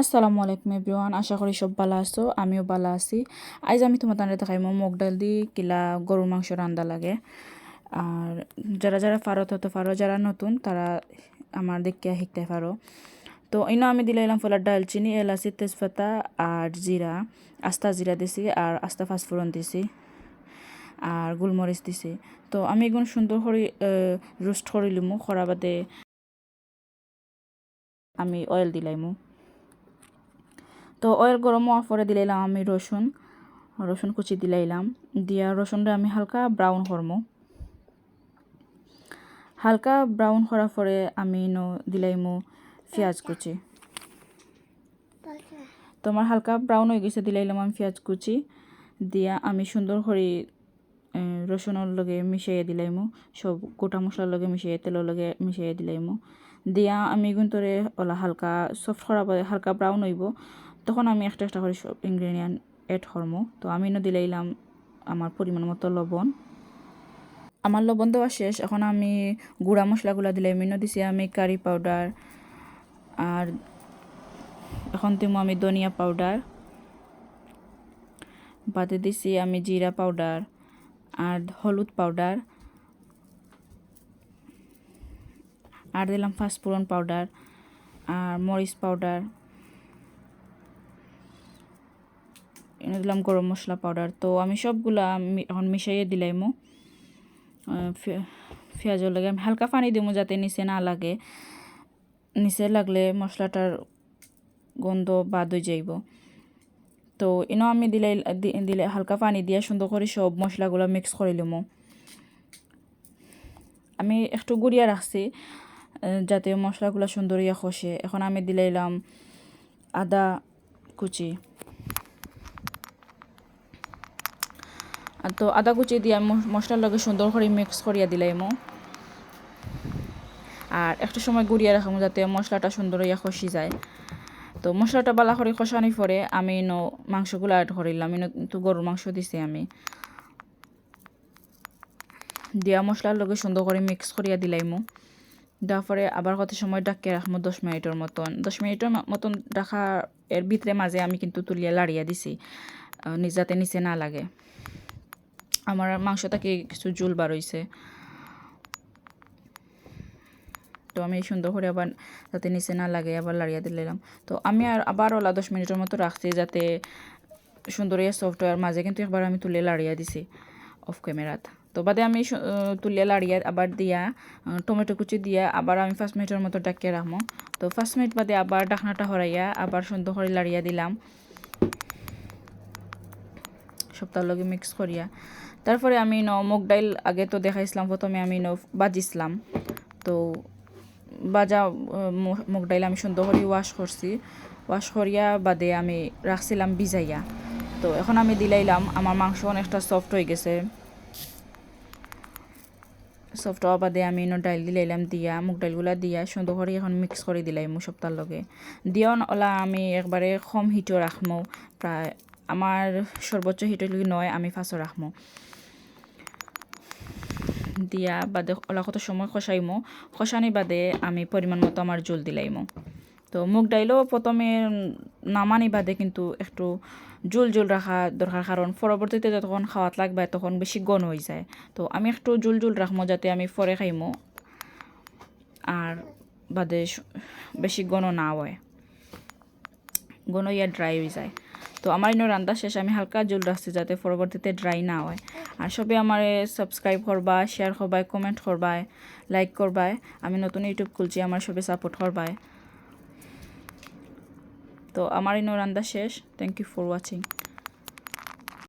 আসসালামু আলাইকুম এভরিওয়ান আশা করি সব ভালো আছো, আমিও ভালো আছি। আজ আমি তোমার তাহলে দেখাইমো মুগ ডাল দি কিলা গরুর মাংস রান্দা লাগে। আর যারা যারা ফারত হতে পারো যারা নতুন, তারা আমার দেখিয়া শিখতে পারো। তো ইনো আমি দিলাইলাম ফলার ডালচিনি এলাচি, তেজপাতা আর জিরা। আস্তা জিরা দিছি আর আস্তা ফাঁসফোড়ন দিছি আর গোলমরিচ দিছি। তো আমি এগুলো সুন্দর করে রোস্ট করে লিমু, খরা বাদে আমি অয়েল দিলাইমু। তো অয়েল গরম হওয়ার পরে দিলাইলাম আমি রসুন রসুন কুচি দিলাইলাম। দিয়া রসুনটা আমি হালকা ব্রাউন করমু। হালকা ব্রাউন করার পরে আমি নো দিলাইমু পেঁয়াজ কুচি। তোমার হালকা ব্রাউন হয়ে গেছে দিলাইলাম আমি পেঁয়াজ কুচি। দিয়া আমি সুন্দর করে রসুনের লগে মিশাইয়া দিলাইমু। সব গোটা মশলার লগে মিশাইয়া, তেলের লগে মিশাইয়া দিলাইমু। দিয়া আমি গুন্তরে ওলা হালকা সফট করা হালকা ব্রাউন হইব। তখন আমি একটা একটা করে সব ইনগ্রেডিয়েন্ট অ্যাড করব তো আমি না দিলাইলাম আমার পরিমাণ মতো লবণ। আমার লবণ দেওয়া শেষ। এখন আমি গুঁড়া মশলাগুলো দিলে মিনো দিছি। আমি কারি পাউডার আর এখন দিব আমি ধনিয়া পাউডার বাদে দিছি আমি জিরা পাউডার আর হলুদ পাউডার আর দিলাম ফাস্টফুরন পাউডার আর মরিচ পাউডার এনে দিলাম গরম মশলা পাউডার তো আমি সবগুলা এখন মিশাইয়ে দিলাইমো। পেঁয়াজের লাগে আমি হালকা পানি দিমো যাতে নিচে না লাগে। নিচে লাগলে মশলাটার গন্ধ বাদ হয়ে যাইব। তো এনেও আমি দিলাই দিলে হালকা পানি দিয়ে সুন্দর করে সব মশলাগুলো মিক্স করে লিমো। আমি একটু গুড়িয়া রাখছি যাতে মশলাগুলো সুন্দর ইয়া খসে। এখন আমি দিলাইলাম আদা কুচি। তো আদা কুচি দিয়া মশলার লগে সুন্দর করে মিক্স করিয়া দিলাইমো আর একটু সময় গুড়িয়ে রাখাম যাতে মশলাটা সুন্দর ইয়া খসি যায়। তো মশলাটা বালা করে খসানি পরে আমি নো মাংসগুলো অ্যাড করিলাম। ইনো তো গরুর মাংস দিছি আমি। দিয়া মশলার লগে সুন্দর করে মিক্স করিয়া দিলাইমো পরে আবার কত সময় ডাকিয়ে রাখব দশ মিনিটের মতন। দশ মিনিটের মতন রাখা এর ভিতরে মাঝে আমি কিন্তু তুলিয়া লাড়িয়া দিছি। যাতে নিচে না লাগে। আমার মাংসটাকে কিছু জুল বার হয়েছে তো আমি সুন্দর করে আবার যাতে নিচে না লাগে, আবার লাড়িয়া দিলাম তো আমি আর আবার ওলা দশ মিনিটের মতো রাখছি যাতে সুন্দর সফটওয়্যার মাঝে কিন্তু একবার আমি তুলে লাড়িয়া দিছি অফ ক্যামেরাত তো বাদে আমি তুলে লাড়িয়া আবার দিয়া টমেটো কুচি দিয়া আবার আমি পাঁচ মিনিটের মতো ডাকিয়ে রাখব। তো পাঁচ মিনিট বাদে আবার ডাকনাটা হরাইয়া আবার সুন্দর করে লাড়িয়া দিলাম। সপ্তাহ লগে মিক্স করিয়া। তারপরে আমি ন মুগ ডাইল আগে তো দেখাইছিলাম, প্রথমে আমি ন বাজিছিলাম। তো বাজা মুগ ডাইল আমি সুন্দর করে ওয়াশ করছি। ওয়াশ করিয়া বাদে আমি রাখছিলাম ভিজাইয়া। তো এখন আমি দিলাইলাম, আমার মাংস অনেকটা সফট হয়ে গেছে। সফট হওয়া বাদে আমি ইনো ডাইল দিলাইলাম দিয়া, মুগ ডাইলগুলা দিয়া সুন্দর করে এখন মিক্স করে দিলাইম সপ্তাহ লগে। দিয়াও ওলা আমি একবারে কম হিটও রাখমো, প্রায় আমার সর্বোচ্চ হিট নয়, আমি ফাঁসও রাখমো। দিয়া বাদে ওলা কত সময় খসাইমো খসানি বাদে আমি পরিমাণ মতো আমার জল দিলাইমো। তো মুগ ডাইলও প্রথমে নামানি বাদে কিন্তু একটু জুল জুল রাখা দরকার, কারণ পরবর্তীতে যখন খাওয়াত লাগবে তখন বেশি গন হয়ে যায়। তো আমি একটু জুল জুল রাখব যাতে আমি পরে খাইমো, আর বাদে বেশি গণ না হয়। গণ ইয়া ড্রাই হয়ে যায়। তো আমার ইনো রান্না শেষ, আমি হালকা জল রাখছি যাতে পরবর্তীতে ড্রাই না হয়। আর সবে আমার সাবস্ক্রাইব করবা শেয়ার করবাই কমেন্ট করবাই লাইক করবাই আমি নতুন ইউটিউব খুলছি আমার সবে সাপোর্ট করবাই তো আমার ইনো রান্না শেষ থ্যাংক ইউ ফর ওয়াচিং